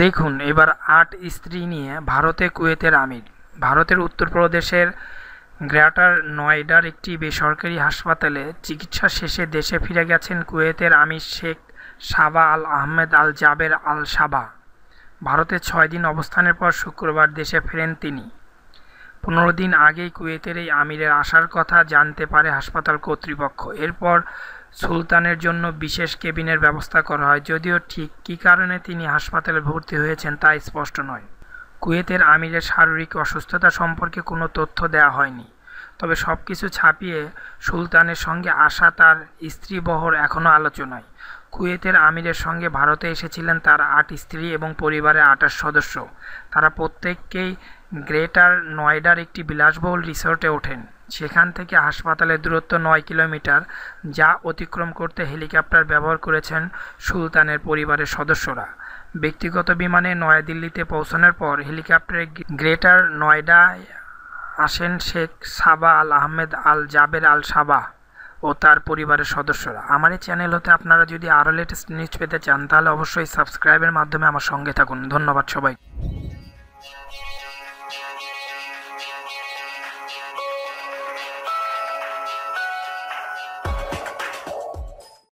দেখুন, এবার আট স্ত্রী নিয়ে ভারতে কুয়েতের আমির। ভারতের উত্তরপ্রদেশের গ্রেটার নয়ডার একটি বেসরকারি হাসপাতালে চিকিৎসা শেষে দেশে ফিরে গেছেন কুয়েতের আমির শেখ সাবা আল আহমেদ আল জাবের আল সাবা ভারতে ছয় দিন অবস্থানের পর শুক্রবার দেশে ফেরেন তিনি। পনেরো দিন আগেই কুয়েতের এই আমিরের আসার কথা জানতে পারে হাসপাতাল কর্তৃপক্ষ। এরপর সুলতানের জন্য বিশেষ কেবিনের ব্যবস্থা করা হয়। যদিও ঠিক কী কারণে তিনি হাসপাতালে ভর্তি হয়েছেন তা স্পষ্ট নয়। কুয়েতের আমিরের শারীরিক অসুস্থতা সম্পর্কে কোনো তথ্য দেওয়া হয়নি। তবে সব কিছু ছাপিয়ে সুলতানের সঙ্গে আসা তার স্ত্রীবহর এখনও আলোচনায়। কুয়েতের আমিরের সঙ্গে ভারতে এসেছিলেন তার আট স্ত্রী এবং পরিবারের আটাশ সদস্য। তারা প্রত্যেককেই গ্রেটার নয়ডার একটি বিলাসবহুল রিসোর্টে ওঠেন। সেখান থেকে হাসপাতালের দূরত্ব নয় কিলোমিটার, যা অতিক্রম করতে হেলিকপ্টার ব্যবহার করেছেন সুলতানের পরিবারের সদস্যরা। ব্যক্তিগত বিমানে নয়াদিল্লিতে পৌঁছানোর পর হেলিকপ্টারে গ্রেটার নয়ডায় আসেন শেখ সাবা আল আহমেদ আল জাবের আল সাবা ও তার পরিবারের সদস্যরা। আমার এই চ্যানেল হতে আপনারা যদি আরও লেটেস্ট নিউজ পেতে চান, তাহলে অবশ্যই সাবস্ক্রাইবের মাধ্যমে আমার সঙ্গে থাকুন। ধন্যবাদ সবাই